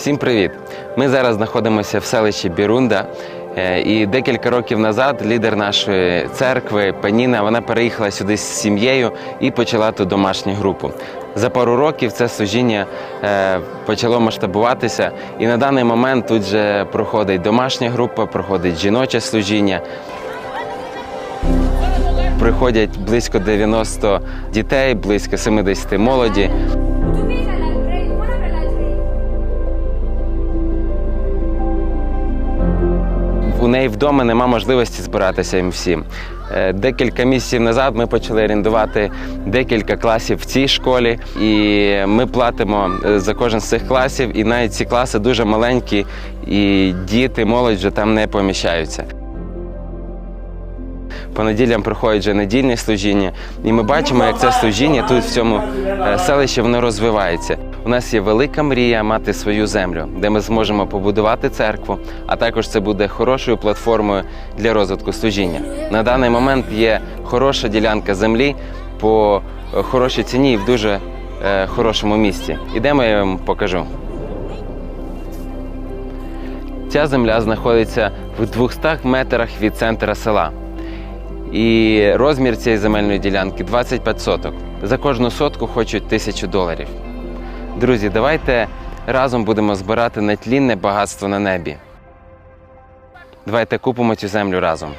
Всім привіт! Ми зараз знаходимося в селищі Бірунда. Е, І декілька років назад лідер нашої церкви Паніна вона переїхала сюди з сім'єю і почала тут домашню групу. За пару років це служіння е, почало масштабуватися, і на даний момент тут же проходить домашня група, проходить жіноче служіння. Приходять близько 90 дітей, близько 70 молоді. У неї вдома нема можливості збиратися їм всім. Е, Декілька місяців назад ми почали орендувати декілька класів в цій школі, і ми платимо е, за кожен з цих класів. І навіть ці класи дуже маленькі, і діти, молодь вже там не поміщаються. По неділям проходять вже недільні служіння, і ми бачимо, як це служіння тут в цьому е, селищі воно розвивається. У нас є велика мрія мати свою землю, де ми зможемо побудувати церкву, а також це буде хорошою платформою для розвитку служіння. На даний момент є хороша ділянка землі по е, хорошій ціні і в дуже е, хорошому місці. Ідемо, я вам покажу. Ця земля знаходиться в 200 метрах від центра села. І розмір цієї земельної ділянки 25 соток. За кожну сотку хочуть тисячу доларів. Друзі, давайте разом будемо збирати нетлінне багатство на небі. Давайте купимо цю землю разом.